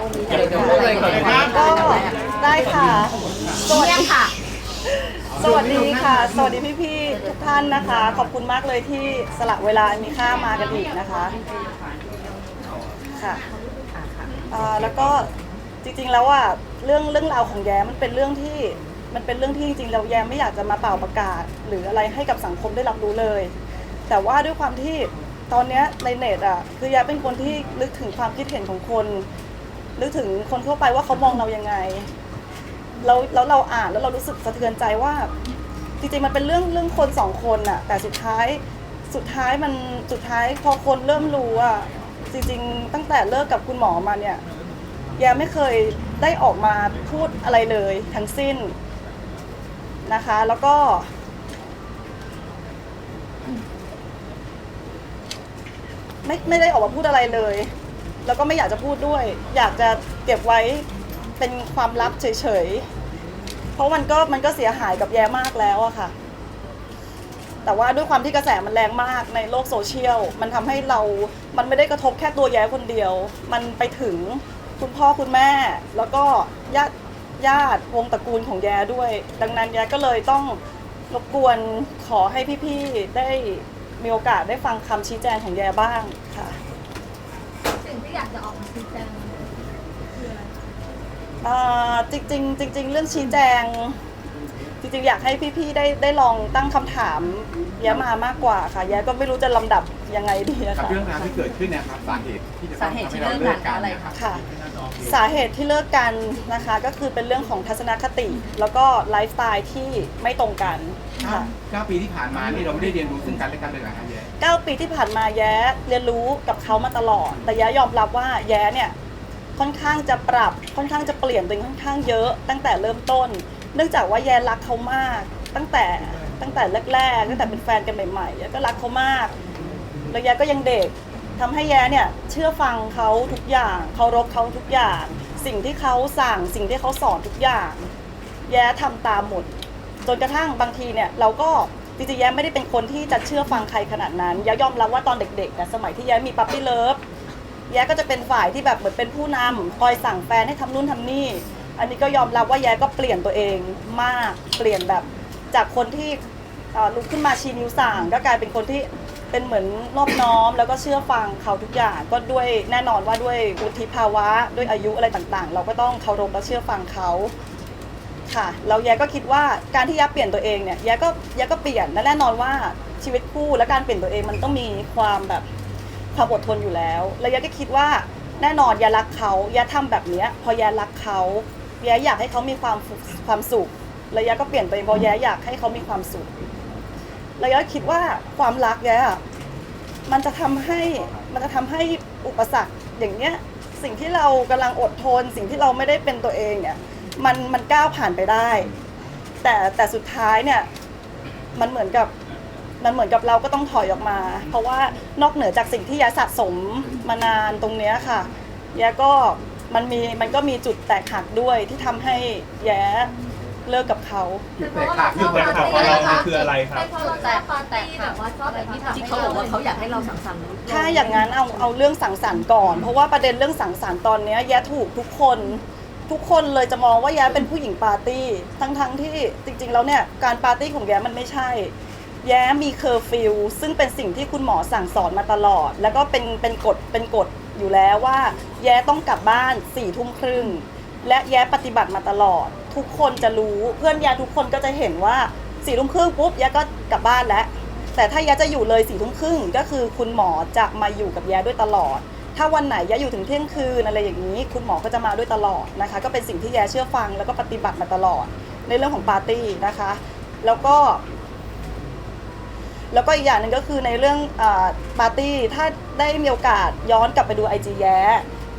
ก่อนเลยครับก็ได้ค่ะ สวัสเยี่ยมดีค่ะ สวัสดีค่ะ สวัสดีพี่ๆทุกท่านนะคะ ขอบคุณมากเลยที่สละเวลาอันมีค่ามากันอีกนะคะค่ะอ่าแล้วก็จริงๆแล้วอะเรื่องเรื่องราวของแย้มันเป็นเรื่องที่มันเป็นเรื่องที่จริงๆเราแย้ไม่อยากจะมาเป่าประกาศ หรืออะไรให้กับสังคมได้รับรู้เลย แต่ว่าด้วยความที่ตอนเนี้ยในเน็ตอะคือแย้เป็นคนที่นึกถึงความคิดเห็นของคน นึกถึงคนทั่วไปว่าเขามองเรายังไงแล้วแล้วเราอ่านแล้วเรารู้สึกสะเทือนใจว่า จริงๆมันเป็นเรื่องเรื่องคนสองคนอะแต่สุดท้ายสุดท้ายมันสุดท้ายพอคนเริ่มรู้อะจริงๆ ตั้งแต่เลิกกับคุณหมอมาเนี่ยแยไม่เคยได้ออกมาพูดอะไรเลยทั้งสิ้นนะคะ แล้วก็ ไม่ไม่ได้ออกมาพูดอะไรเลย แล้วก็ไม่อยากจะพูดด้วย อยากจะเก็บไว้เป็นความลับเฉยๆ เพราะมันก็มันก็เสียหายกับแย่มากแล้วอะค่ะ แต่ว่าด้วยความที่กระแสมันแรงมากในโลกโซเชียล มันทำให้เรา มันไม่ได้กระทบแค่ตัวแย้คนเดียว มันไปถึงคุณพ่อคุณแม่ แล้วก็ญาติญาติวงตระกูลของแย้ด้วย ดังนั้นแย้ก็เลยต้องรบกวนขอให้พี่ๆ ได้มีโอกาสได้ฟังคำชี้แจงของแย้บ้างค่ะ ที่อยากจะออกมาชี้แจงคืออะไรอ่าจริงๆจริง ๆ เรื่องชี้แจง จริงๆ อยากให้พี่ๆได้ได้ลองตั้งคำถามแย้มามากกว่าค่ะ แย้ก็ไม่รู้จะลำดับยังไงดีอะกับค่ะ เรื่องราวที่เกิดขึ้นเนะครับสาเหตุที่จะต้องทำให้เราเลิกกันเนี่ยครับค่ะ สาเหตุที่เลิกกันนะคะก็คือเป็นเรื่องของทัศนคติ แล้วก็ไลฟ์สไตล์ที่ไม่ตรงกันค่ะเก้าปีที่ผ่านมานี่เราไม่ได้เรียนรู้ซึ่งกันและกันเลยนะครับเย้เก้าปีที่ผ่านมาแย้เรียนรู้กับเขามาตลอด แต่แย้ยอมรับว่าแย้เนี่ยค่อนข้างจะปรับค่อนข้างจะเปลี่ยนตัวเองค่อนข้างเยอะ ตั้งแต่เริ่มต้น เนื่องจากว่าแย้รักเขามาก ตั้งแต่ตั้งแต่แรกๆตั้งแต่เป็นแฟนกันใหม่ๆแย้ก็รักเขามาก แล้วแย้ก็ยังเด็ก ทำให้แย้เนี่ยเชื่อฟังเขาทุกอย่างเคารพเขาทุกอย่าง สิ่งที่เขาสั่งสิ่งที่เขาสอนทุกอย่าง แย้ทำตามหมด จนกระทั่งบางทีเนี่ยเราก็จริงๆแย้ไม่ได้เป็นคนที่จะเชื่อฟังใครขนาดนั้นแย้ยอมรับว่าตอนเด็กๆนะสมัยที่แย้มีปั๊ปปี้เลิฟแย้ก็จะเป็นฝ่ายที่แบบเหมือนเป็นผู้นำคอยสั่งแฟนให้ทำนู่นทำนี่ อันนี้ก็ยอมรับว่าแย้ก็เปลี่ยนตัวเองมากเปลี่ยนแบบจากคนที่เอ่อลุกขึ้นมาชี้นิ้วสั่งก็กลายเป็นคนที่ เป็นเหมือนนอบน้อมแล้วก็เชื่อฟังเขาทุกอย่างก็ด้วยแน่นอนว่าด้วยวุฒิภาวะด้วยอายุอะไรต่างๆ เราก็ต้องเคารพและเชื่อฟังเขาค่ะแล้วแย้ก็คิดว่าการที่แย้เปลี่ยนตัวเองเนี่ยแย้ก็แยก็เปลี่ยนและแน่นอนว่าชีวิตคู่และการเปลี่ยนตัวเองมันต้องมีความแบบความอดทนอยู่แล้ว แล้วแย้ก็คิดว่าแน่นอนแย้รักเขาแย้ทำแบบเนี้ยพอแย้รักเขาแย้อยากให้เขามีความสุขความสุข แล้วแย้ก็เปลี่ยนตัวเองเพราะแย้อยากให้เขามีความสุข แล้วย้คิดว่าความรักแย้อะมันจะทำให้มันจะทำให้อุปสรรคอย่างเนี้ยสิ่งที่เรากำลังอดทน สิ่งที่เราไม่ได้เป็นตัวเองเนี่ยมันมันก้าวผ่านไปได้ แต่แต่สุดท้ายเนี่ยมันเหมือนกับมันเหมือนกับเราก็ต้องถอยออกมา เพราะว่านอกเหนือจากสิ่งที่ยาสะสมมานานตรงเนี้ยค่ะแย้ก็มันมีมันก็มีจุดแตกหักด้วยที่ทำให้แย้ เลิกกับเขา จุดแตกหักจุดแตกหักของเรามันคืออะไรครับ เป็นเพราะเราชอบปาร์ตี้แบบว่าชอบอะไรที่ทำที่ให้เขาบอกว่าเขาอยากให้เราสังสรรค์ถ้าอย่างนั้นเอาเอาเรื่องสังสรรค์ก่อน เพราะว่าประเด็นเรื่องสังสรรค์ตอนเนี้ยแย้ถูกทุกคนทุกคนเลยจะมองว่าแย้เป็นผู้หญิงปาร์ตี้ ทั้งทั้งที่จริงๆแล้วเนี่ยการปาร์ตี้ของแย้มันไม่ใช่ แย้มีเคอร์ฟิวซึ่งเป็นสิ่งที่คุณหมอสั่งสอนมาตลอด แล้วก็เป็นเป็นกฎเป็นกฎอยู่แล้วว่า แย้ต้องกลับบ้านสี่ทุ่มครึ่งและแย้ปฏิบัติมาตลอด ทุกคนจะรู้เพื่อนย้ทุกคนก็จะเห็นว่าสี่ทุ่มครึ่งปุ๊บแย้ก็กลับบ้านแล้ว แต่ถ้าแย้จะอยู่เลยสี่ทุ่มครึ่งก็คือคุณหมอจะมาอยู่กับแย้ด้วยตลอด ถ้าวันไหนแย้อยู่ถึงเที่ยงคืนอะไรอย่างนี้ คุณหมอก็จะมาด้วยตลอดนะคะ ก็เป็นสิ่งที่แย้เชื่อฟังแล้วก็ปฏิบัติมาตลอด ในเรื่องของปาร์ตี้นะคะ แล้วก็ แล้วก็อีกอย่างหนึ่งก็คือในเรื่องอปาร์ตี้ถ้าได้มีโอกาสย้อนกลับไปดูไอจีแย้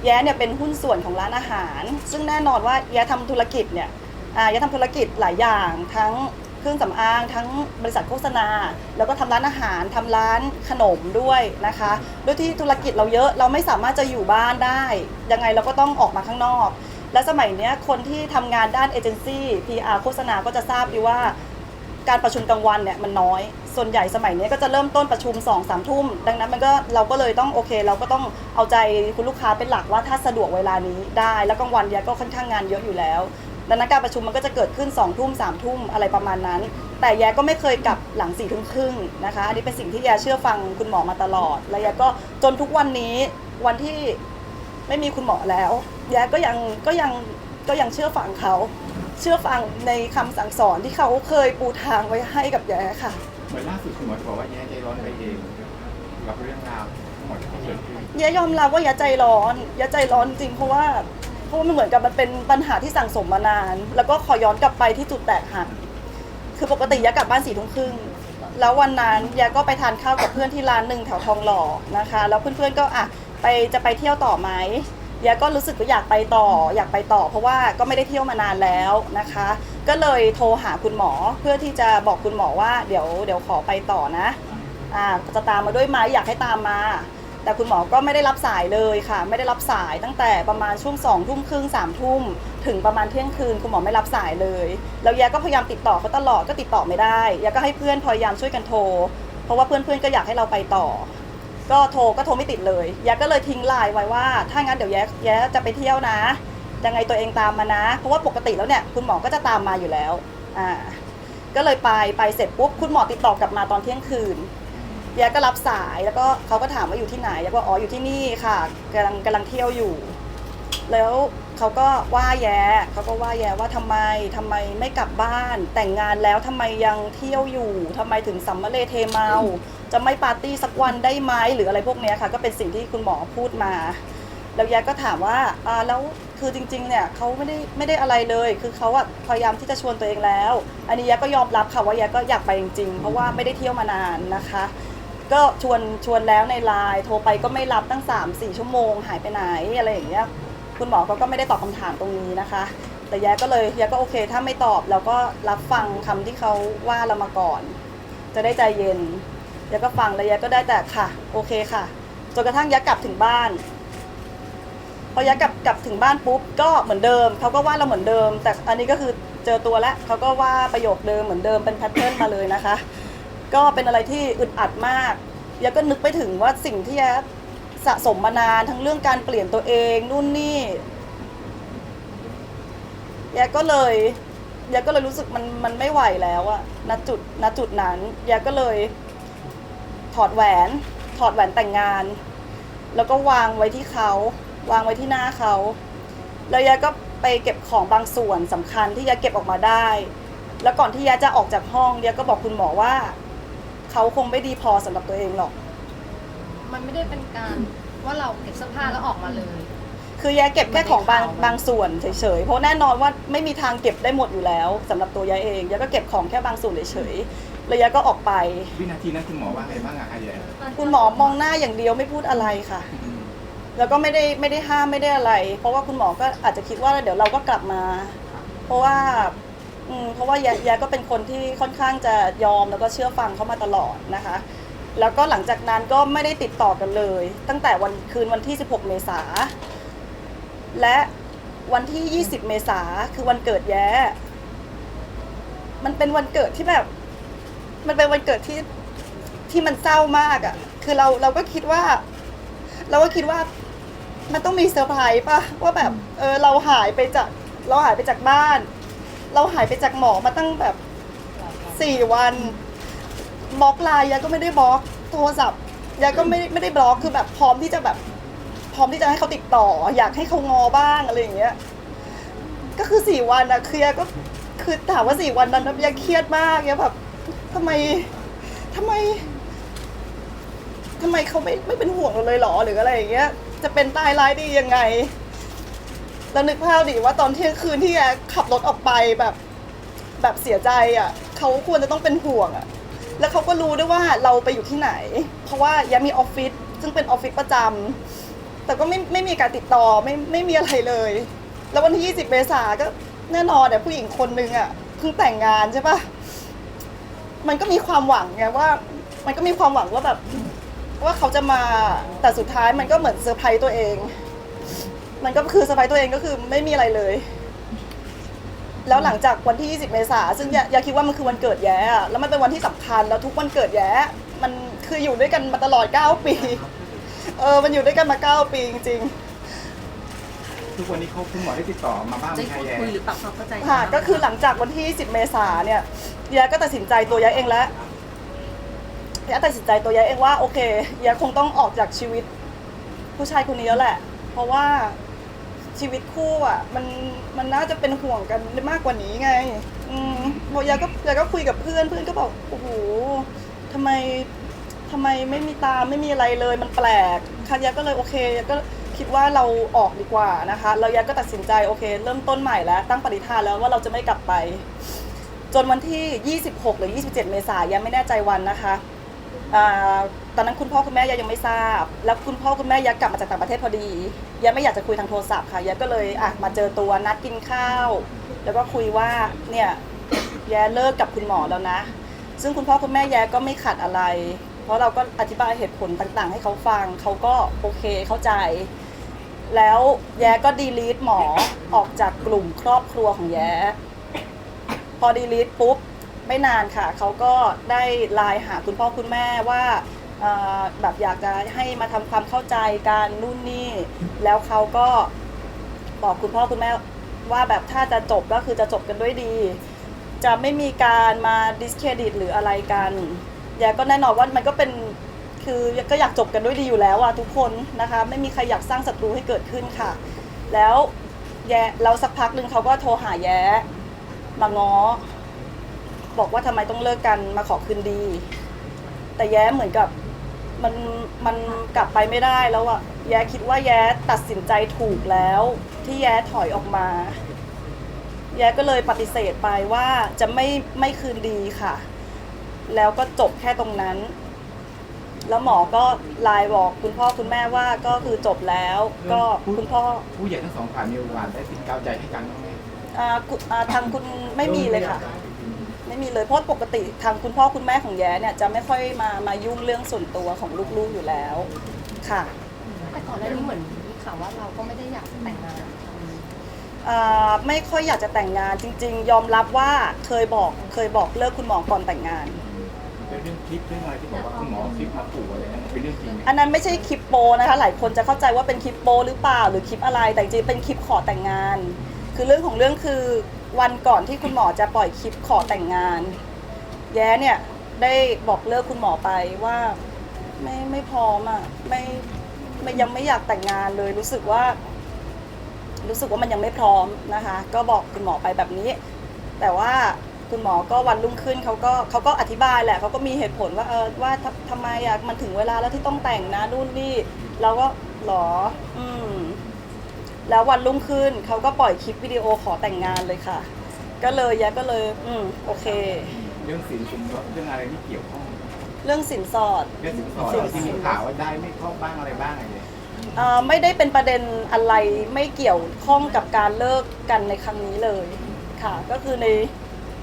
แย้เนี่ยเป็นหุ้นส่วนของร้านอาหาร ซึ่งแน่นอนว่าแย้ทำธุรกิจเนี่ยแย้ทำธุรกิจหลายอย่าง ทั้งเครื่องสำอาง ทั้งบริษัทโฆษณา แล้วก็ทำร้านอาหารทำร้านขนมด้วยนะคะด้วยที่ธุรกิจเราเยอะเราไม่สามารถจะอยู่บ้านได้ ยังไงเราก็ต้องออกมาข้างนอก และสมัยนี้คนที่ทำงานด้านเอเจนซี่ PR โฆษณาก็จะทราบดีว่าการประชุมกลางวันเนี่ยมันน้อย ส่วนใหญ่สมัยนี้ก็จะเริ่มต้นประชุม2องสามทุ่ม ดังนั้นมันก็เราก็เลยต้องโอเค เราก็ต้องเอาใจคุณลูกค้าเป็นหลักว่าถ้าสะดวกเวลานี้ได้ แล้วกลางวันยาก็ค่อนข้างงานเยอะอยู่แล้ว ดังนั้นการประชุมมันก็จะเกิดขึ้น2องทุ่มสามทุ่มอะไรประมาณนั้น แต่แยก็ไม่เคยกลับหลังสี่ทุ่มครึ่งนะคะ อันนี้เป็นสิ่งที่แยเชื่อฟังคุณหมอมาตลอด และแยก็จนทุกวันนี้วันที่ไม่มีคุณหมอแล้วแยก็ยังก็ยังก็ยังเชื่อฟังเขาเชื่อฟังในคำสั่งสอนที่เขาเคยปูทางไว้ให้กับแยค่ะ เหมือนล่าสุดคุณหมอจะบอกว่าแย่ใจร้อนไปเองกับเรื่องราวทั้งหมดที่เกิดขึ้นแยยอมรับว่าแยใจร้อนแยใจร้อนจริงเพราะว่าเพราะว่ามันเหมือนกับมันเป็นปัญหาที่สั่งสมมานาน แล้วก็ขอย้อนกลับไปที่จุดแตกหักคือปกติแยกลับบ้านสี่ทุ่มครึ่งแล้ววันนั้นแยก็ไปทานข้าวกับเพื่อนที่ร้านหนึ่งแถวทองหล่อนะคะ แล้วเพื่อนๆก็อะไปจะไปเที่ยวต่อไหมแยก็รู้สึกว่าอยากไปต่อ อยากไปต่อ เพราะว่าก็ไม่ได้เที่ยวมานานแล้วนะคะ ก็เลยโทรหาคุณหมอเพื่อที่จะบอกคุณหมอว่าเดี๋ยวเดี๋ยวขอไปต่อนะอ่าจะตามมาด้วยไหมอยากให้ตามมา แต่คุณหมอก็ไม่ได้รับสายเลยค่ะ ไม่ได้รับสายตั้งแต่ประมาณช่วงสองทุ่มครึ่งสามทุ่มถึงประมาณเที่ยงคืนคุณหมอไม่รับสายเลยแล้วแยก็พยายามติดต่อเขาตลอดก็ติดต่อไม่ได้แยก็ให้เพื่อนพยายามช่วยกันโทร เพราะว่าเพื่อนๆก็อยากให้เราไปต่อ ก็โทรก็โทรไม่ติดเลยแยก็เลยทิ้งไลน์ไว้ว่า ถ้างั้นเดี๋ยวแยแยจะไปเที่ยวนะ ยังไงตัวเองตามมานะ เพราะว่าปกติแล้วเนี่ยคุณหมอก็จะตามมาอยู่แล้วอ่าก็เลยไปไปเสร็จปุ๊บคุณหมอติดต่อกลับมาตอนเที่ยงคืนแยก็รับสายแล้วก็เขาก็ถามว่าอยู่ที่ไหนแยก็บอกอ๋ออยู่ที่นี่ค่ะกำลังกำลังเที่ยวอยู่ แล้วเขาก็ว่าแย่เขาก็ว่าแย่ว่าทำไมทำไมไม่กลับบ้าน แต่งงานแล้วทำไมยังเที่ยวอยู่ทำไมถึงสัมมาเลเทเมา จะไม่ปาร์ตี้สักวันได้ไหมหรืออะไรพวกนี้ค่ะ ก็เป็นสิ่งที่คุณหมอพูดมา แล้วแยก็ถามว่าอ่าแล้ว คือจริงๆ เนี่ยเขาไม่ได้ไม่ได้อะไรเลย คือเขาอะพยายามที่จะชวนตัวเองแล้ว อันนี้แยก็ยอมรับค่ะว่าแยก็อยากไปจริงๆ เพราะว่าไม่ได้เที่ยวมานานนะคะ ก็ชวนชวนแล้วในไลน์โทรไปก็ไม่รับตั้ง 3 4 ชั่วโมง หายไปไหนอะไรอย่างเงี้ยคุณหมอเขาก็ไม่ได้ตอบคำถามตรงนี้นะคะ แต่แยก็เลยแยก็โอเค ถ้าไม่ตอบเราก็รับฟังคำที่เขาว่าเรามาก่อน จะได้ใจเย็นแยก็ฟังแล้วแยก็ได้แต่ค่ะ โอเคค่ะจนกระทั่งแยกลับถึงบ้าน พอแยกกลับกลับถึงบ้านปุ๊บก็เหมือนเดิมเขาก็ว่าเราเหมือนเดิม แต่อันนี้ก็คือเจอตัวแล้วเขาก็ว่าประโยคเดิมเหมือนเดิมเป็นแพทเทิร์นมาเลยนะคะ ก็เป็นอะไรที่อึดอัดมากยาก็นึกไปถึงว่าสิ่งที่ยาสะสมมานานทั้งเรื่องการเปลี่ยนตัวเองนู่นนี่ยาก็เลยยาก็เลยรู้สึกมันมันไม่ไหวแล้วอะณจุดณจุดนั้นยาก็เลย ถอดแหวน ถอดแหวนแต่งงาน แล้วก็วางไว้ที่เขา วางไว้ที่หน้าเขา แล้วยาก็ไปเก็บของบางส่วนสำคัญที่ยาเก็บออกมาได้ แล้วก่อนที่ยาจะออกจากห้องยาก็บอกคุณหมอว่า เขาคงไม่ดีพอสำหรับตัวเองหรอก มันไม่ได้เป็นการว่าเราเก็บเสื้อผ้าแล้วออกมาเลย คือยาเก็บแค่ของบางไม่ได้ข่าวบางส่วนเฉยๆ เพราะแน่นอนว่าไม่มีทางเก็บได้หมดอยู่แล้วสำหรับตัวยาเองยาก็เก็บของแค่บางส่วนเฉยๆแล้วยาก็ออกไป วินาทีนั้นคุณหมอว่าไงบ้างอะคะแย่คุณหมอมองหน้าอย่างเดียวไม่พูดอะไรค่ะอืม แล้วก็ไม่ได้ไม่ได้ห้ามไม่ได้อะไร เพราะว่าคุณหมอก็อาจจะคิดว่าเดี๋ยวเราก็กลับมา เพราะว่าอืมเพราะว่ายายาก็เป็นคนที่ค่อนข้างจะยอมแล้วก็เชื่อฟังเขามาตลอดนะคะ แล้วก็หลังจากนั้นก็ไม่ได้ติดต่อกันเลย ตั้งแต่วันคืนวันที่ 16 เมษาและวันที่ 20 เมษาคือวันเกิดแย้ มันเป็นวันเกิดที่แบบ มันเป็นวันเกิดที่ที่มันเศร้ามากอะ่ะ คือเราเราก็คิดว่า เราก็คิดว่า มันต้องมีเซอร์ไพรส์ป่ะว่าแบบเออเราหายไปจากเราหายไปจากบ้าน เราหายไปจากหมอมาตั้งแบบสี่วันบล็อกไลน์ยาก็ไม่ได้บล็อกโทรศัพท์ยาก็ไม่ไม่ได้บล็อกคือแบบพร้อมที่จะแบบ พร้อมที่จะให้เขาติดต่อ อยากให้เขางอบ้างอะไรอย่างเงี้ยก็คือสี่วันอะคือยาก็คือถามว่าสี่วันนั้นยาเครียดมากยาแบบทำไมทำไมทำไมเขาไม่ไม่เป็นห่วงเราเลยหรอหรืออะไรอย่างเงี้ย จะเป็นตายร้ายดียังไงแล้วนึกภาพดิว่าตอนเที่ยงคืนที่แกขับรถออกไปแบบแบบเสียใจอะเขาควรจะต้องเป็นห่วงอะแล้วเขาก็รู้ด้วยว่าเราไปอยู่ที่ไหน เพราะว่ายังมีออฟฟิศซึ่งเป็นออฟฟิศประจำแต่ก็ไม่ไม่มีการติดต่อไม่ไม่มีอะไรเลย แล้ววันที่ 20 เมษาก็แน่นอนแต่ผู้หญิงคนนึงอะเพิ่งแต่งงานใช่ปะมันก็มีความหวังไงว่า มันก็มีความหวังว่าแบบ ว่าเขาจะมาแต่สุดท้ายมันก็เหมือนเซอร์ไพรส์ตัวเอง มันก็คือเซอร์ไพรส์ตัวเองก็คือไม่มีอะไรเลย แล้วหลังจากวันที่ 20 เมษาซึ่งยายาคิดว่ามันคือวันเกิดแย้อะแล้วมันเป็นวันที่สำคัญแล้วทุกวันเกิดแย้ มันคืออยู่ด้วยกันมาตลอด 9 ปี เออ มันอยู่ด้วยกันมา 9 ปีจริงทุกวันนี้เขาคุณหมอได้ติดต่อมาบ้างไหมได้คะพูดแย่คุยหรือปรับความเข้าใจๆค่ะ ก็คือหลังจากวันที่ 10 เมษาเนี่ยยาก็ตัดสินใจตัวยาเองแล้ว ยาตัดสินใจตัวยาเองว่าโอเคยาคงต้องออกจากชีวิต ผู้ชายคนนี้แล้วแหละ เพราะว่าชีวิตคู่อะ มันมันน่าจะเป็นห่วงกันมากกว่านี้ไง อืมพอยาก็ยาก็คุยกับเพื่อนเพื่อนก็บอกโอ้โหทำไมทำไมไม่มีตามไม่มีอะไรเลยมันแปลกค่ะยาก็เลยโอเคยาก็คิดว่าเราออกดีกว่านะคะแล้วยาก็ตัดสินใจโอเค เริ่มต้นใหม่แล้วตั้งปณิธานแล้วว่าเราจะไม่กลับไป จนวันที่ 26 หรือ 27 เมษายนยังไม่แน่ใจวันนะคะ อ่าตอนนั้นคุณพ่อคุณแม่ยายังไม่ทราบ แล้วคุณพ่อคุณแม่ยากลับมาจากต่างประเทศพอดียาไม่อยากจะคุยทางโทรศัพท์ค่ะยาก็เลยอะมาเจอตัวนัดกินข้าว แล้วก็คุยว่าเนี่ยแย่เลิกกับคุณหมอแล้วนะ ซึ่งคุณพ่อคุณแม่แย่ก็ไม่ขัดอะไร เพราะเราก็อธิบายเหตุผลต่างๆ ให้เขาฟังเขาก็โอเคเข้าใจ แล้วแยก็ดีลีทหมอออกจากกลุ่มครอบครัวของแยพอดีลีทปุ๊บ ไม่นานค่ะ เขาก็ได้ไลน์หาคุณพ่อคุณแม่ว่าเอ่อแบบอยากจะให้มาทำความเข้าใจกันนู่นนี่ แล้วเขาก็บอกคุณพ่อคุณแม่ว่าแบบถ้าจะจบก็คือจะจบกันด้วยดี จะไม่มีการมาดิสเครดิตหรืออะไรกันแย่ก็แน่นอนว่ามันก็เป็นคือก็อยากจบกันด้วยดีอยู่แล้วอะทุกคนนะคะ ไม่มีใครอยากสร้างศัตรูให้เกิดขึ้นค่ะ แล้วแย่แล้วสักพักหนึ่งเขาก็โทรหาแย้มาง้อ บอกว่าทำไมต้องเลิกกันมาขอคืนดี แต่แย้เหมือนกับมันมันกลับไปไม่ได้แล้วอะแย้คิดว่าแย้ตัดสินใจถูกแล้ว ที่แย้ถอยออกมา แย้ก็เลยปฏิเสธไปว่าจะไม่ไม่คืนดีค่ะ แล้วก็จบแค่ตรงนั้น แล้วหมอก็ไลน์บอกคุณพ่อคุณแม่ว่าก็คือจบแล้ว ก็คุณพ่อ ผู้ใหญ่ทั้งสองฝ่ายมีโอกาสได้ติดกาวใจให้กันบ้างไหม อ่าคุณอ่าทางคุณไม่มีเลยค่ะ ไม่มีเลยเพราะปกติทางคุณพ่อคุณแม่ของแย้เนี่ยจะไม่ค่อยมามายุ่งเรื่องส่วนตัวของลูกๆอยู่แล้วค่ะแต่ก่อนหน้านี้เหมือนมีข่าวว่าเราก็ไม่ได้อยากแต่งงานอ่าไม่ค่อยอยากจะแต่งงานจริง ๆ ยอมรับว่าเคยบอกเคยบอกเลิกคุณหมอก่อนแต่งงานเป็นเรื่องคลิปเรื่องอะไรที่บอกว่าคุณหมอคลิปมาขู่อะไรนั่นเป็นเรื่องจริงไหมอันนั้นไม่ใช่คลิปโปนะคะ หลายคนจะเข้าใจว่าเป็นคลิปโปหรือเปล่าหรือคลิปอะไร แต่จริงๆเป็นคลิปขอแต่งงาน คือเรื่องของเรื่องคือ วันก่อนที่คุณหมอจะปล่อยคลิปขอแต่งงาน แย้เนี่ยได้บอกเลิกคุณหมอไปว่าไม่ไม่พร้อมอะไม่ไม่ยังไม่อยากแต่งงานเลย รู้สึกว่า รู้สึกว่ามันยังไม่พร้อมนะคะ ก็บอกคุณหมอไปแบบนี้ แต่ว่าคุณหมอก็วันรุ่งขึ้นเขาก็เขาก็อธิบายแหละเขาก็มีเหตุผลว่าเออว่าทำทำไมอะมันถึงเวลาแล้วที่ต้องแต่งนะนู่นนี่เราก็หรอ อืม แล้ววันรุ่งขึ้นเขาก็ปล่อยคลิปวิดีโอขอแต่งงานเลยค่ะ ก็เลยแยะก็เลย อืมโอเค เรื่องสินสมรสเรื่องอะไรที่เกี่ยวข้องเรื่องสินสอด เรื่องสินสอดที่มีข่าวว่าได้ไม่ครอบบ้างอะไรบ้างอะไรเนี่ยเอ่อไม่ได้เป็นประเด็นอะไรไม่เกี่ยวข้องกับการเลิกกันในครั้งนี้เลยค่ะ ก็คือใน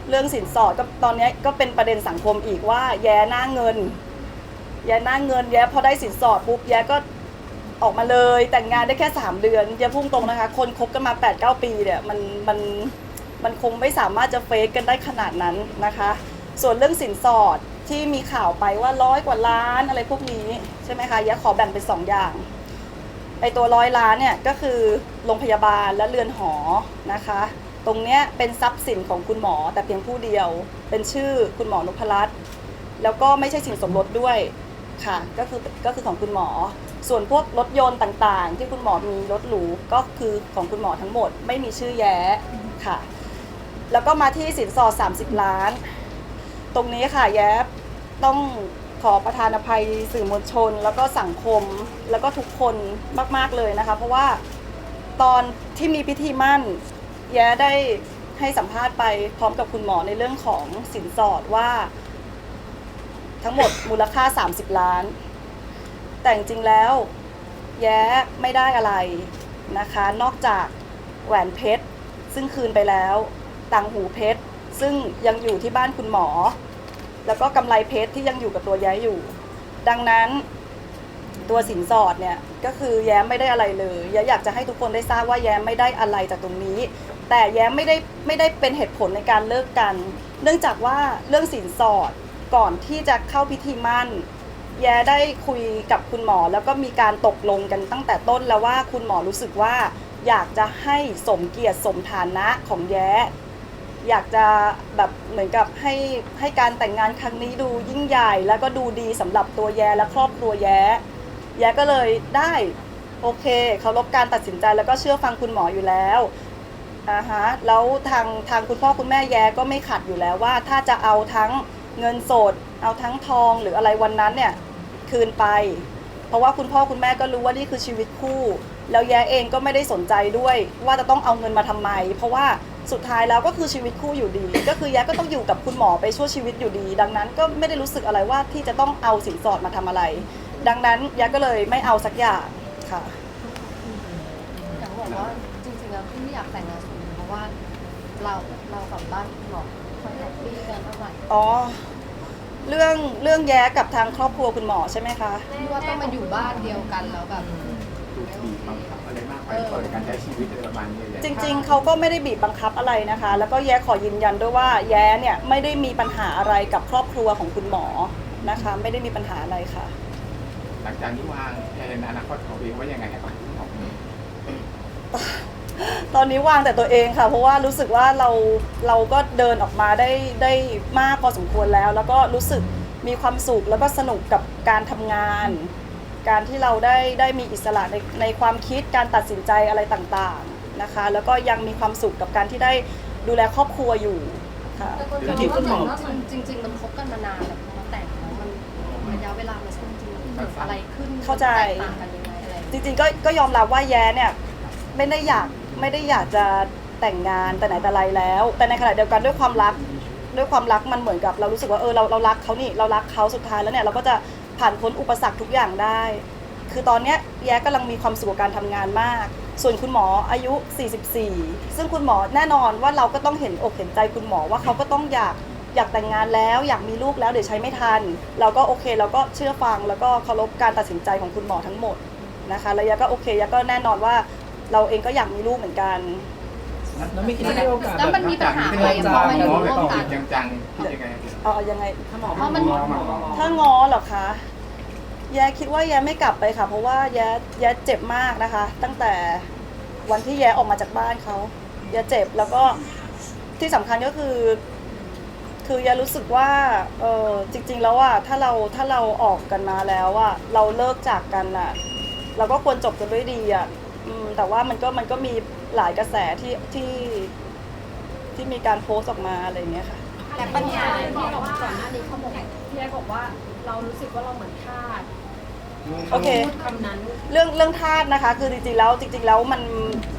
เรื่องสินสอดก็ตอนนี้ก็เป็นประเด็นสังคมอีกว่า แย้หน้าเงิน แย้หน้าเงินแย้พอได้สินสอดปุ๊บแย้ก็ ออกมาเลย แต่งงานได้แค่ 3 เดือนแย้พุ่งตรงนะคะ คนคบกันมา 8-9 ปีเนี่ยมันมันมันคงไม่สามารถจะเฟกกันได้ขนาดนั้นนะคะ ส่วนเรื่องสินสอดที่มีข่าวไปว่าร้อยกว่าล้านอะไรพวกนี้ใช่ไหมคะย้ขอแบ่งเป็นสองอย่างไอตัวร้อยล้านเนี่ยก็คือโรงพยาบาลและเรือนหอนะคะ ตรงเนี้ยเป็นทรัพย์สินของคุณหมอแต่เพียงผู้เดียว เป็นชื่อคุณหมอนพรัตน์แล้วก็ไม่ใช่สินสมรสด้วยค่ะก็คือก็คือของคุณหมอ ส่วนพวกรถยนต์ต่างๆ ที่คุณหมอมีรถหรูก็คือของคุณหมอทั้งหมด ไม่มีชื่อแย้ค่ะ แล้วก็มาที่สินสอด 30 ล้าน ตรงนี้ค่ะแย้ต้องขอประธานอภัยสื่อมวลชน แล้วก็สังคมแล้วก็ทุกคนมากๆเลยนะคะ เพราะว่าตอนที่มีพิธีมั่น แย้ได้ให้สัมภาษณ์ไปพร้อมกับคุณหมอในเรื่องของสินสอดว่า ทั้งหมดมูลค่า 30 ล้าน แต่จริงๆแล้ว แย้ไม่ได้อะไรนะคะ นอกจากแหวนเพชร ซึ่งคืนไปแล้ว ต่างหูเพชร ซึ่งยังอยู่ที่บ้านคุณหมอ แล้วก็กำไรเพชรที่ยังอยู่กับตัวแย้อยู่ ดังนั้นตัวสินสอดเนี่ยก็คือแย้ไม่ได้อะไรเลยแย้อยากจะให้ทุกคนได้ทราบว่าแย้ไม่ได้อะไรจากตรงนี้ แต่แย้ไม่ได้ไม่ได้เป็นเหตุผลในการเลิกกัน เนื่องจากว่าเรื่องสินสอดก่อนที่จะเข้าพิธีมั่น แย้ได้คุยกับคุณหมอ แล้วก็มีการตกลงกันตั้งแต่ต้นแล้วว่าคุณหมอรู้สึกว่า อยากจะให้สมเกียรติสมฐานะของแย้อยากจะแบบเหมือนกับให้ให้การแต่งงานครั้งนี้ดูยิ่งใหญ่ แล้วก็ดูดีสำหรับตัวแย้และครอบครัวแย้แย้ก็เลยได้โอเคเคารพการตัดสินใจแล้วก็เชื่อฟังคุณหมออยู่แล้วอ่าฮะแล้วทางทางคุณพ่อคุณแม่แย้ก็ไม่ขัดอยู่แล้วว่าถ้าจะเอาทั้งเงินสด เอาทั้งทองหรืออะไรวันนั้นเนี่ย คืนไป เพราะว่าคุณพ่อคุณแม่ก็รู้ว่านี่คือชีวิตคู่ แล้วแย้เองก็ไม่ได้สนใจด้วย ว่าจะต้องเอาเงินมาทำไม เพราะว่าสุดท้ายแล้วก็คือชีวิตคู่อยู่ดี ก็คือแย้ก็ต้องอยู่กับคุณหมอไปชั่วชีวิตอยู่ดี ดังนั้นก็ไม่ได้รู้สึกอะไรว่าที่จะต้องเอาสินสอดมาทำอะไร ดังนั้นแย้ก็เลยไม่เอาสักอย่างค่ะอย่างบอกว่าจริงๆแล้วที่ไม่อยากแต่งงานส่วนหนึ่งเพราะว่าเราเรากับบ้านคุณหมอคอนแทคปี้กันเท่าไหร่อ๋อ เรื่องเรื่องแย้กับทางครอบครัวคุณหมอใช่ไหมคะ ที่ว่าต้องมาอยู่บ้านเดียวกันแล้วแบบ ถูกบีบบังคับอะไรมากไปต่อในการใช้ชีวิตอะไรประมาณนี้เลยจริงๆ เขาก็ไม่ได้บีบบังคับอะไรนะคะ แล้วก็แย้ขอยืนยันด้วยว่าแย้เนี่ยไม่ได้มีปัญหาอะไรกับครอบครัวของคุณหมอนะคะ ไม่ได้มีปัญหาอะไรค่ะ หลังจากนี้วางแผนอนาคตของตัวเองไว่ายังไงครับของตอนนี้วางแต่ตัวเองค่ะ เพราะว่ารู้สึกว่าเราเราก็ เดินออกมาได้ได้มากพอสมควรแล้ว แล้วก็รู้สึกมีความสุขแล้วก็สนุกกับการทำงาน การที่เราได้ได้มีอิสระในในความคิดการตัดสินใจอะไรต่างๆนะคะ แล้วก็ยังมีความสุขกับการที่ได้ดูแลครอบครัวอยู่ค่ะ แต่คนเดี๋ยวก็ที่คุณหมอว่ามันจริง ๆ มันคบกันมานานแบบพอแต่งแล้วมันระยะเวลามันสั้นจริงๆมันเกิดอะไรขึ้นเข้าใจ แตกต่างกันยังไงอะไรอย่างจเงี้ยริงๆก็ก็ยอมรับว่าแย้เนี่ยไม่ได้อยากไม่ได้อยากจะ แต่งงานแต่ไหนแต่ไรแล้ว แต่ในขณะเดียวกันด้วยความรักด้วยความรักมันเหมือนกับเรารู้สึกว่าเออเราเรารักเขานี่เรารักเขาสุดท้ายแล้วเนี่ยเราก็จะผ่านพ้นอุปสรรคทุกอย่างได้ คือตอนเนี้ยแย้กำลังมีความสุขกับการทำงานมาก ส่วนคุณหมออายุ 44 ซึ่งคุณหมอแน่นอนว่าเราก็ต้องเห็นอกเห็นใจคุณหมอว่าเขาก็ต้องอยากอยากแต่งงานแล้วอยากมีลูกแล้วเดี๋ยวใช้ไม่ทัน เราก็โอเคเราก็เชื่อฟังแล้วก็เคารพการตัดสินใจของคุณหมอทั้งหมดนะคะแล้วยาก็โอเคยาก็แน่นอนว่าเราเองก็อยากมีลูกเหมือนกัน แล้วไม่คิดจะได้โอกาสแล้วมันมีปัญหาอะไรพอมาอยู่ร่วมกันจังจังๆคิดยังไงเอาเอายังไง เพราะมันถ้าง้อเหรอคะแย้คิดว่าแย้ไม่กลับไปค่ะ เพราะว่าแย้แย้เจ็บมากนะคะ ตั้งแต่วันที่แย้ออกมาจากบ้านเขาแย้เจ็บแล้วก็ที่สำคัญก็คือ คือแย้รู้สึกว่าเออจริง ๆ แล้วอะถ้าเราถ้าเราออกกันมาแล้วอะเราเลิกจากกันอะเราก็ควรจบกันด้วยดีอะอืมแต่ว่ามันก็มันก็มี หลายกระแสที่ที่ที่มีการโพสต์ออกมาอะไรอย่างเงี้ยค่ะ แต่ปัญหาที่เราก่อนหน้านี้เขาบอกพี่แอ๊บอกว่าเรารู้สึกว่าเราเหมือนทาสโอเค พูดคำนั้น เรื่องเรื่องทาสนะคะ คือจริงๆแล้วจริง ๆ แล้วมัน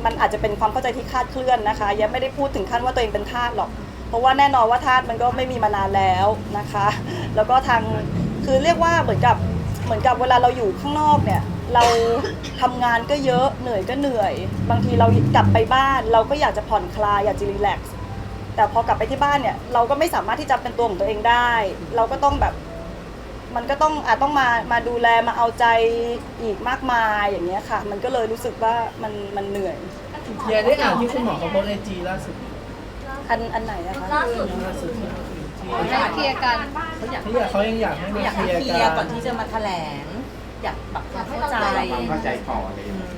มันอาจจะเป็นความเข้าใจที่คลาดเคลื่อนนะคะยังไม่ได้พูดถึงขั้นว่าตัวเองเป็นทาสหรอก เพราะว่าแน่นอนว่าทาสมันก็ไม่มีมานานแล้วนะคะ แล้วก็ทางคือเรียกว่าเหมือนกับเหมือนกับเวลาเราอยู่ข้างนอกเนี่ย เราทำงานก็เยอะเหนื่อยก็เหนื่อย บางทีเรากลับไปบ้าน เราก็อยากจะผ่อนคลายอยากจะรีแลกซ์แต่พอกลับไปที่บ้านเนี่ย เราก็ไม่สามารถที่จะเป็นตัวของตัวเองได้ เราก็ต้องแบบมันก็ต้องอาจต้องมามาดูแลมาเอาใจอีกมากมายอย่างเงี้ยค่ะ มันก็เลยรู้สึกว่ามันมันเหนื่อยเฮียได้อ่านที่คุณหมอเขาโพสต์ไอจีล่าสุดอันอันไหนนะคะล่าสุดล่าสุดที่ให้เคลียร์กันเขาอยากที่เขายังอยากให้มาอยากเคให้ลียร์เคลียร์กัก่อนนที่จะมาแถลง อยากปรับความเข้าใจ ความเข้าใจก่อนอะไรอย่างเงี้ย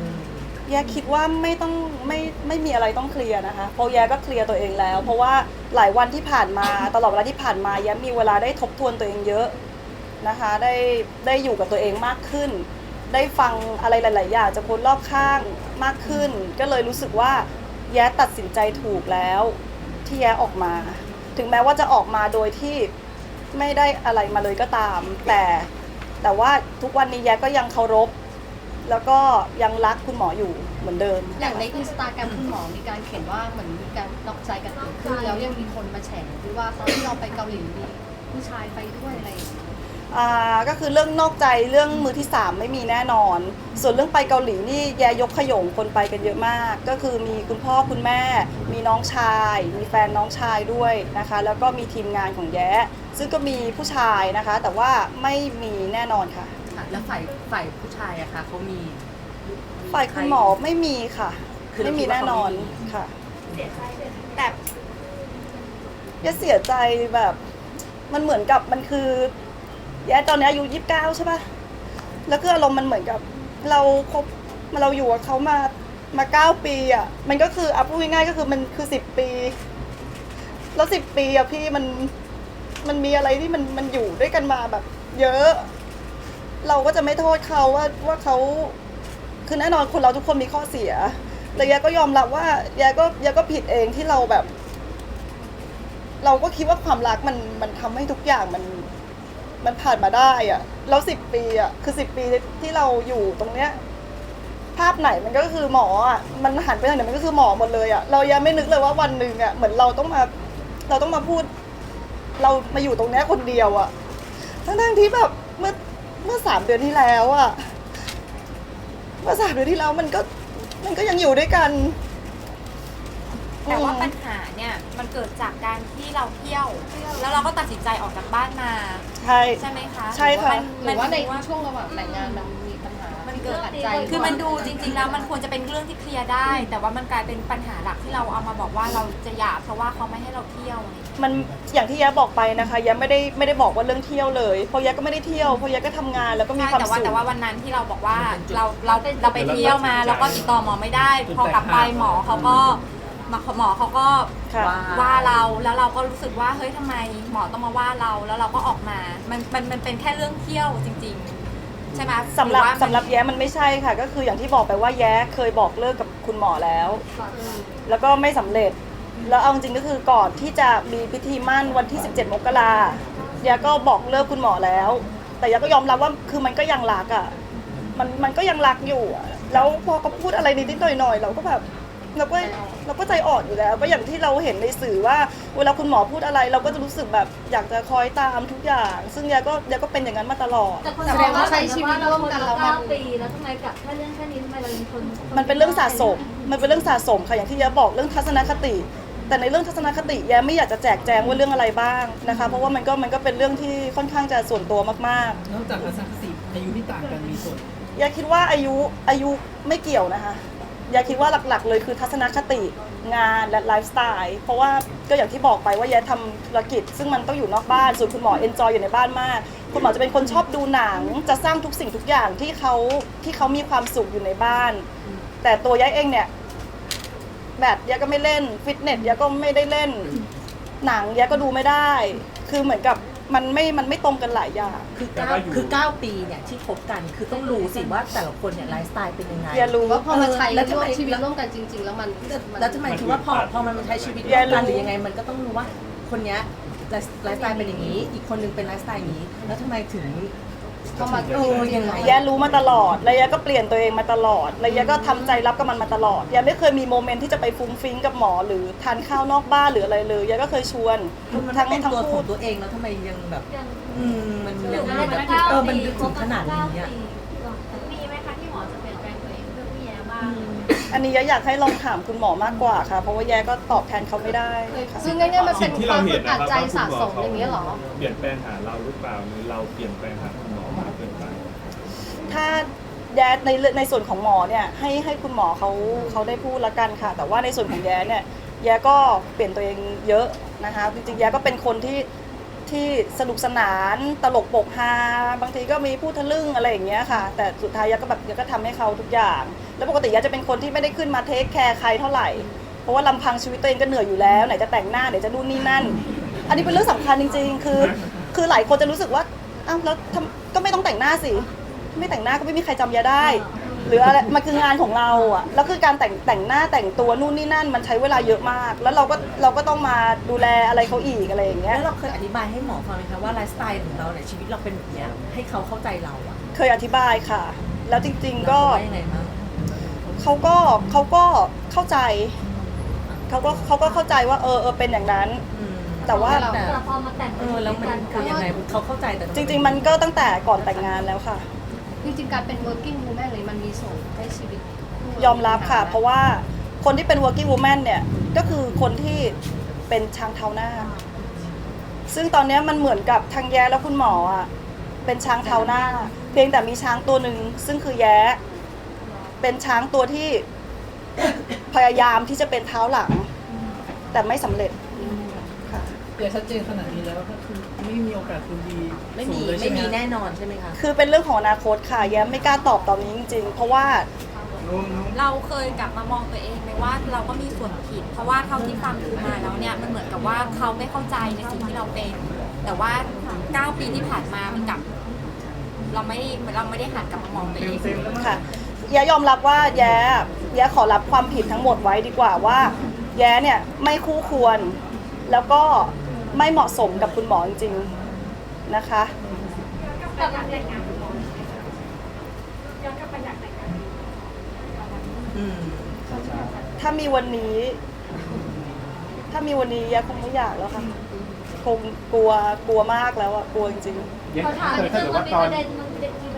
แยาคิดว่าไม่ต้องไม่ไม่มีอะไรต้องเคลียร์นะคะเพราะแยาก็เคลียร์ตัวเองแล้ว เพราะว่าหลายวันที่ผ่านมาตลอดเวลาที่ผ่านมาแยามีเวลาได้ทบทวนตัวเองเยอะนะคะ ได้ได้อยู่กับตัวเองมากขึ้น ได้ฟังอะไรหลาย ๆ อย่างจากคนรอบข้างมากขึ้น ก็เลยรู้สึกว่าแย้ตัดสินใจถูกแล้ว ที่แย้ออกมา ถึงแม้ว่าจะออกมาโดยที่ไม่ได้อะไรมาเลยก็ตาม แต่ แต่ว่าทุกวันนี้แย้ก็ยังเคารพ แล้วก็ยังรักคุณหมออยู่เหมือนเดิม อย่างในอินสตาแกรมคุณหมอมีการเขียนว่าเหมือนมีการนอกใจกันเกิดขึ้นแล้วยังมีคนมาแฉด้วยว่าตอนที่เราไปเกาหลีมีผู้ชายไปด้วยอะไรอย่างเงี้ย อ่าก็คือเรื่องนอกใจเรื่องมือที่สามไม่มีแน่นอน ส่วนเรื่องไปเกาหลีนี่แยยกขยงคนไปกันเยอะมาก ก็คือมีคุณพ่อคุณแม่ มีน้องชาย มีแฟนน้องชายด้วยนะคะ แล้วก็มีทีมงานของแย้ซึ่งก็มีผู้ชายนะคะ แต่ว่าไม่มีแน่นอนค่ะ ค่ะแล้วฝ่ายฝ่ายผู้ชายอะค่ะเขามีฝ่ายคุณหมอไม่มีค่ะคือไม่มีแน่นอนค่ะแแต่แย่เสียใจแบบ มันเหมือนกับมันคือ แย่ตอนนี้อายุยี่สิบเก้าใช่ปะแล้วคืออารมณ์มันเหมือนกับ เราคบเราอยู่กับเขามามาเก้าปีอะ มันก็คืออะพูดง่ายๆก็คือมันคือสิบปี แล้วสิบปีอะพี่มันมันมีอะไรที่มันมันอยู่ด้วยกันมาแบบ เยอะ เราก็จะไม่โทษเขาว่าว่าเขาคือแน่นอนคนเราทุกคนมีข้อเสียแต่แยก็ยอมรับว่าแยก็แยก็ผิดเองที่เราแบบ เราก็คิดว่าความรักมันมันทำให้ทุกอย่างมัน มันผ่านมาได้อะแล้วสิบปีอะคือสิบปีที่เราอยู่ตรงเนี้ย ภาพไหนมันก็คือหมออะมันหันไปทางไหนมันก็คือหมอหมดเลยอะเรายังไม่นึกเลยว่าวันหนึ่งอะเหมือนเราต้องมา เราต้องมาพูด เรามาอยู่ตรงเนี้ยคนเดียวอะทั้งๆที่แบบเมื่อเมื่อสามเดือนที่แล้วอะเมื่อสามเดือนที่แล้วมันก็มันก็ยังอยู่ด้วยกัน แต่ว่าอืมปัญหาเนี่ยมันเกิดจากการที่เราเที่ยว แล้วเราก็ตัดสินใจออกจากบ้านมา ใช่ ใช่ไหมคะใช่ค่ะ หรือว่าในช่วงระหว่างแต่งงานมันมีปัญหา มันเกิดขัดใจคือมันดูจริง ๆ แล้วมันควรจะเป็นเรื่องที่เคลียร์ได้ แต่ว่ามันกลายเป็นปัญหาหลักที่เราเอามาบอกว่าเราจะหย่าเพราะว่าเขาไม่ให้เราเที่ยวอะไรอย่างเงี้ยมันอย่างที่แย้บอกไปนะคะแย้ไม่ได้ไม่ได้บอกว่าเรื่องเที่ยวเลยเพราะแย้ก็ไม่ได้เที่ยวเพราะแย้ก็ทำงานแล้วก็มีใช่ความแต่ว่าสุขแต่ว่าวันนั้นที่เราบอกว่าเราเราเราไปเที่ยวมา แล้วก็ติดต่อหมอไม่ได้ พอกลับไปหมอเขาก็ มาหมอเขาก็ค่ะ ว่าเราแล้วเราก็รู้สึกว่าเฮ้ยทำไมหมอต้องมาว่าเราแล้วเราก็ออกมา มันมันมันเป็นแค่เรื่องเที่ยวจริง ๆ ใช่ไหมสำหรับอว่ามันสำหรับแย้มันไม่ใช่ค่ะ ก็คืออย่างที่บอกไปว่าแย้เคยบอกเลิกกับคุณหมอแล้ว แล้วก็ไม่สำเร็จ แล้วเอาจริงๆก็คือก่อนที่จะมีพิธีมั่นวันที่ 17 มกราแย้ก็บอกเลิกคุณหมอแล้ว แต่แย้ก็ยอมรับว่าคือมันก็ยังรักอะ มันมันก็ยังรักอยู่อะแล้วพอเขาพูดอะไรนิดๆหน่อยๆ เราก็แบบ เราก็เราก็ใจอ่อนอยู่แล้ว ก็อย่างที่เราเห็นในสื่อว่า เวลาคุณหมอพูดอะไร เราก็จะรู้สึกแบบอยากจะคอยตามทุกอย่าง ซึ่งแย้ก็แย้ก็เป็นอย่างนั้นมาตลอด แต่คนแสดงว่าใช้ชีวิตร่วมกันแล้วมันเก้าปีแล้วทำไมกับแค่เรื่องแค่นี้ทำไมเรายังทนมันเป็นเรื่องสะสม มันเป็นเรื่องสะสมค่ะอย่างที่แย้บอกเรื่องทัศนคติ แต่ในเรื่องทัศนคติแย้ไม่อยากจะแจกแจงว่าเรื่องอะไรบ้างนะคะ เพราะว่ามันก็มันก็เป็นเรื่องที่ค่อนข้างจะส่วนตัวมากนอกจากทัศนคติอายุที่ต่างกันมีส่วนๆแย้คิดว่าอายุอายุไม่เกี่ยวนะคะ แย้คิดว่าหลักๆ เลยคือทัศนคติงานและไลฟ์สไตล์เพราะว่าก็อย่างที่บอกไปว่าแย้ทำธุรกิจ ซึ่งมันต้องอยู่นอกบ้านส่วนคุณหมอเอนจอยอยู่ในบ้านมาก คุณหมอจะเป็นคนชอบดูหนัง จะสร้างทุกสิ่งทุกอย่างที่เขาที่เขามีความสุขอยู่ในบ้าน แต่ตัวยายเองเนี่ยแบดยายก็ไม่เล่นฟิตเนสยายก็ไม่ได้เล่น หนังยายก็ดูไม่ได้ คือเหมือนกับ มันไม่มันไม่ตรงกันหลายอย่าง คือเก้าคือ9ปีเนี่ยที่คบกันคือต้องรู้สิว่าแต่ละคนเนี่ยไลฟ์สไตล์เป็นยังไง อย่ารู้ ว่าพอมาใช้แล้วทำร่วไม มชีวิตร่วมกันจริง ๆ แล้วมันมันแล้วทำไมคิดว่าพอพอมันมาใช้ชีวิตร่วมกันหรือยังไงมันก็ต้องรู้ว่าคนเนี้ยไลฟ์ไลฟ์สไตล์เป็นอย่างนี้ อีกคนนึงเป็นไลฟ์สไตล์อย่างนี้ แล้วทำไมถึง เข้ามาเออยังไงแยรู้มาตลอดแล้วแยก็เปลี่ยนตัวเองมาตลอดแล้วแยก็ทำใจรับกับมันมาตลอดแยไม่เคยมีโมเมนต์ที่จะไปฟุ้งฟิ้งกับหมอ หรือทานข้าวนอกบ้านหรืออะไรเลยแยก็เคยชวนมันทั้งเป็นทั้งตัวขพูองดตัวเองแล้วทำไมยังแบบ ยังอืมมันอยัยู่งกันมีมาแบบเก้าเออปีมันถึงขนาดนี้อะ มีไหมคะที่หมอจะเปลี่ยนแปลงตัวเองเพื่อพี่แย้บ้างอันนี้แยอยากให้ลองถามคุณหมอมากกว่าค่ะ เพราะว่าแยก็ตอบแทนเขาไม่ได้ค่ะ ซึ่งง่ายๆมันเป็นสิ่งที่คเราวามเห็อึนดนะอัดครับใจว่าสะคุณหมอสมอย่างนี้เหรอ เปลี่ยนแปลงหาเราหรือเปล่าหรือเราเปลี่ยนแปลงหาคุณหมอมากเกินไป ถ้าแย้ในในส่วนของหมอเนี่ยให้ให้คุณหมอเขาเขาได้พูดละกันค่ะ แต่ว่าในส่วนของแย้เนี่ยแย้ก็เปลี่ยนตัวเองเยอะนะคะจริงๆแย้ก็เป็นคนที่ที่สนุกสนานตลกปกฮาบางทีก็มีพูดทะลึ่งอะไรอย่างเงี้ยค่ะ แต่สุดท้ายแย้ก็แบบแย้ก็ทำให้เขาทุกอย่าง แล้วปกติแย้จะเป็นคนที่ไม่ได้ขึ้นมาเทคแคร์ใครเท่าไหร่ เพราะว่าลำพังชีวิตตัวเองก็เหนื่อยอยู่แล้วไหนจะแต่งหน้าไหนจะนู่นนี่นั่น อันนี้เป็นเรื่องสำคัญจริง ๆ คือ คือหลายคนจะรู้สึกว่าอ้าวแล้วก็ไม่ต้องแต่งหน้าสิ ไม่แต่งหน้าก็ไม่มีใครจำยาได้ หรืออะไรมันคืองานของเราอะแล้วคือการแต่งแต่งหน้าแต่งตัวนู่นนี่นั่นมันใช้เวลาเยอะมาก แล้วเราก็เราก็ต้องมาดูแลอะไรเขาอีกอะไรอย่างเงี้ย แล้วเราเคยอธิบายให้หมอฟังไหมคะว่าไลฟ์สไตล์ของเราเนี่ยชีวิตเราเป็นแบบเนี้ยให้เขาเข้าใจเราอะเคยอธิบายค่ะ แล้วจริง ๆก็แล้วเขาว่ายังไงบ้างเขาก็เขาก็เข้าใจเขาก็เขาก็เข้าใจว่าเออเออเป็นอย่างนั้น อืมแต่ว่า แต่แต่พอมาแต่งเออแล้วมันคือยังไงเขาเข้าใจแต่ จริง ๆ มันก็ตั้งแต่ก่อนแต่งงานแล้วค่ะ จริงๆการเป็น working woman เลยมันมีส่วนให้ชีวิตคู่ยอมรับค่ะ เพราะว่าคนที่เป็น working woman เนี่ยก็คือคนที่เป็นช้างเท้าหน้า ซึ่งตอนเนี้ยมันเหมือนกับทางแย้และคุณหมออะเป็นช้างเท้าหน้า เพียงแต่มีช้างตัวหนึ่งซึ่งคือแย้ เป็นช้างตัวที่พยายามที่จะเป็นเท้าหลัง แต่ไม่สำเร็จค่ะเดี๋ยวชัดเจนขนาดนี้แล้ว ก็คือไม่มีโอกาสคืนดีไม่มีสูงเลยไม่ใช่หมีฮะแน่นอนใช่ไหมคะคือเป็นเรื่องของอนาคตค่ะแย้มไม่กล้าตอบตอนนี้จริงๆ เพราะว่าเราเคยกลับมามองตัวเองไหมว่าเราก็มีส่วนผิด เพราะว่าเท่าที่ฟังดูมาแล้วเนี่ยมันเหมือนกับว่าเขาไม่เข้าใจในสิ่งที่เราเป็น แต่ว่า9ปีที่ผ่านมามันกลับ เราไม่เราไม่ได้หันกลับมามองตัวเองค่ะแย้ยอมรับว่าแย้แย้ขอรับความผิดทั้งหมดไว้ดีกว่าว่า แย้เนี่ยไม่คู่ควร แล้วก็ ไม่เหมาะสมกับคุณหมอจริงๆนะคะแต่อยากแต่งงานกับหมอย้อนกลับไปอยากแต่งงานอืมถ้ามีวันนี้ ถ้ามีวันนี้แย้คงไม่อยากแล้วค่ะคงกลัวกลัวมากแล้วอะกลัวจริงๆแย้ขอถามเคยนิดถ้านึเกิงดมันว่ามีตอปนระเด็นมันมีประเด็นข่าว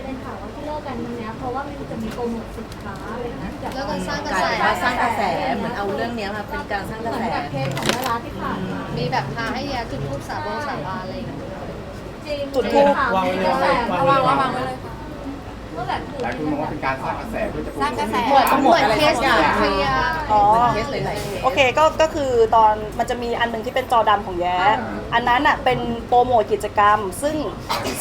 ว่าที่เลิกกันวันเนี้ยเพราะว่ามันจะมีโปรโมทสินค้าอะไรนะจากแล้วก็สร้างกกระลายแสเป็นว่าสร้างกระแสเหมือนเอาเรื่องเนี้ยมาเป็นการสร้างกเหระมือแสนกับเคสของดาราที่ผ่านมามีแบบพาให้ยาจุดทูปสาบงสาบานอะไรอย่างเงี้ย จริงจุดธูปข่าววางไว้เลย กระแสวางไว้วางไว้วางไว้เลยค่ะ เมื่อแบบคือหลายคนมองว่าเป็นการสร้างกระแสเพื่อจะสร้างกระแสเหมือนเหมือนเคสอะไรสักอย่าง เคลียร์อ๋อเหมือนเคสหลายๆเคส โอเคก็ก็คือตอนมันจะมีอันหนึ่งที่เป็นจอดำของแย้อันนั้นอะเป็นโปรโมทกิจกรรม ซึ่ง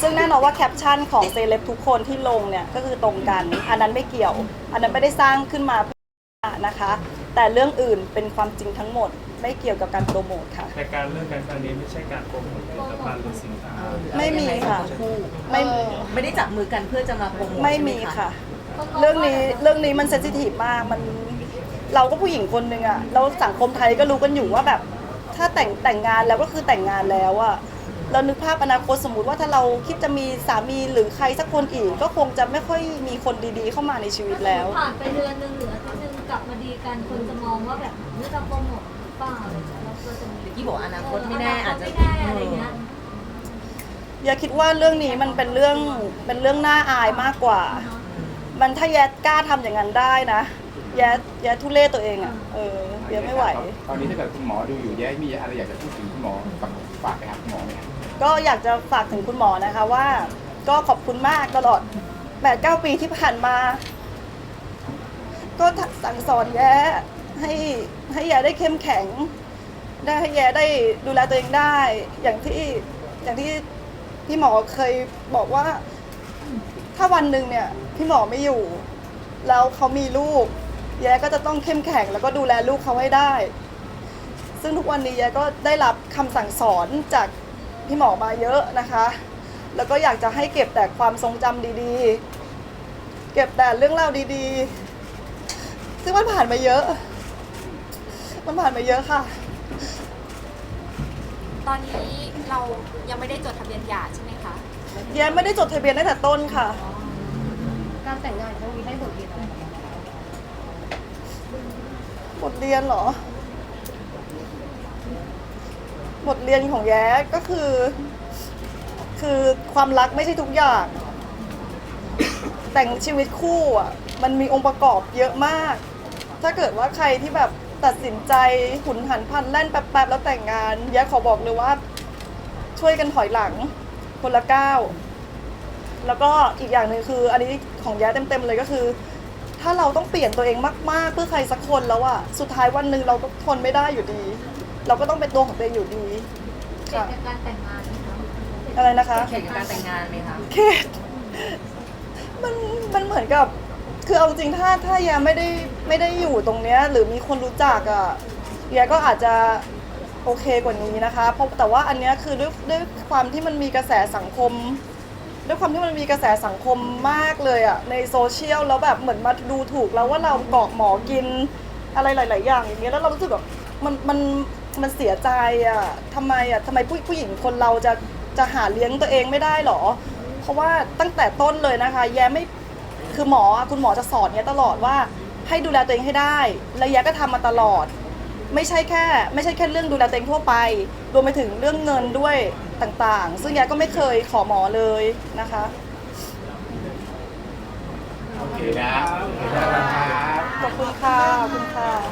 ซึ่งแน่นอนว่าแคปชั่นของเซเลบทุกคนที่ลงเนี่ยก็คือตรงกัน อันนั้นไม่เกี่ยว อันนั้นไม่ได้สร้างขึ้นมาเพื่อนะคะ แต่เรื่องอื่นเป็นความจริงทั้งหมด ไม่เกี่ยวกับการโปรโมทค่ะ แต่การเลิกกันครั้งนี้ไม่ใช่การโปรโมทผลิตภัณฑ์หรือสินค้าไม่มีค่ะไม่ไม่ได้จับมือกันเพื่อจะมาโปรโมทไม่ใช่หมีค่ะ เรื่องนี้เรื่องนี้มันเซนซิทีฟมากมันเราก็ผู้หญิงคนหนึ่งอะแล้วสังคมไทยก็รู้กันอยู่ว่าแบบ ถ้าแต่งแต่งงานแล้วก็คือแต่งงานแล้วอะเรานึกภาพอนาคตสมมุติว่าถ้าเราคิดจะมีสามีหรือใครสักคนอีก ก็คงจะไม่ค่อยมีคนดีๆ เข้ามาในชีวิตแล้ว ผ่านไปเดือนหนึ่งหรืออาทิตย์หนึงกลับมาดีกันคนจะมองว่าแบบนี่จะโปรโมท หรือเปล่าอะไรเงี้ยเราก็จะมีที่บอกอนาคตไม่แน่อาจจะ ไม่แน่อะไรเงี้ย อย่าคิดว่าเรื่องนี้มันเป็นเรื่องเป็นเรื่องน่าอายมากกว่า มันถ้าแยกล้าทำอย่างนั้นได้นะ แยแยทุเล่ตัวเองอะเออแยไม่ไหว ตอนนี้ถ้าเกิดคุณหมอดูอยู่แย้มีอะไรอยากจะพูดถึงคุณหมอฝากฝากไปหาคุณหมอไหมครับก็อยากจะฝากถึงคุณหมอนะคะว่า ก็ขอบคุณมากตลอด8ปดเปีที่ผ่านมา ก็สั่งสอนแย่ ให้ให้แย่ได้เข้มแข็ง ได้ให้แย่ได้ดูแลตัวเองได้ อย่างที่อย่างที่พี่หมอเคยบอกว่า ถ้าวันหนึ่งเนี่ยพี่หมอไม่อยู่ แล้วเขามีลูกแย่ก็จะต้องเข้มแข็งแล้วก็ดูแลลูกเขาให้ได้ ซึ่งทุกวันนี้แย่ก็ได้รับคำสั่งสอนจากพี่หมอมาเยอะนะคะ แล้วก็อยากจะให้เก็บแต่ความทรงจำดีๆ เก็บแต่เรื่องเล่าดีๆ ซึ่งมันผ่านมาเยอะ มันผ่านมาเยอะค่ะ ตอนนี้เรายังไม่ได้จดทะเบียนหย่าใช่ไหมคะแย้ไม่ได้จดทะเบียนตั้งแต่ต้นค่ะ การแต่งงานครั้งนี้ให้บทเรียนอะไรบ้างบทเรียนเหรอ บทเรียนของแย้ก็คือ คือความรักไม่ใช่ทุกอย่าง แต่งชีวิตคู่อะ มันมีองค์ประกอบเยอะมาก ถ้าเกิดว่าใครที่แบบ ตัดสินใจหุนหันพลันแล่นแป๊บๆแล้วแต่งงานแย้ขอบอกเลยว่า ช่วยกันถอยหลัง คนละก้าวแล้วก็อีกอย่างหนึ่งคือ อันนี้ของแย้เต็มๆเลยก็คือ ถ้าเราต้องเปลี่ยนตัวเองมาก ๆ เพื่อใครสักคนแล้วอะสุดท้ายวันหนึ่งเราก็ทนไม่ได้อยู่ดี เราก็ต้องเป็นตัวของตัวเองอยู่ดีเกี่ยวค่ะกับการแต่งงานนะคะอะไรนะคะเขตกับการแต่งงานไหมคะเคสมันมันเหมือนกับ คือเอาจริงถ้าถ้ายาไม่ได้ไม่ได้อยู่ตรงเนี้ยหรือมีคนรู้จักอะยาก็อาจจะโอเคกว่านี้นะคะเพราะแต่ว่าอันเนี้ยคือด้วยด้วยความที่มันมีกระแสสังคม ด้วยความที่มันมีกระแสสังคมมากเลยอะในโซเชียลแล้วแบบเหมือนมาดูถูกแล้วว่าเรากอกหมอกินอะไรหลาย ๆ อย่างอย่างเงี้ยแล้วเรารู้สึกแบบมันมันมันเสียใจอะทำไมอะทำไมผู้ผู้หญิงคนเราจะจะหาเลี้ยงตัวเองไม่ได้หรอ เพราะว่าตั้งแต่ต้นเลยนะคะ แย้ไม่ คือหมออะคุณหมอจะสอนแย้ตลอดว่าให้ดูแลตัวเองให้ได้แล้วแย้ก็ทำมาตลอด ไม่ใช่แค่ ไม่ใช่แค่เรื่องดูแลตัวเองทั่วไป รวมไปถึงเรื่องเงินด้วยต่างๆ ซึ่งแย้ก็ไม่เคยขอหมอเลยนะคะ โอเคนะโอเคนะครับขอบคุณค่ะ ขอบคุณค่ะ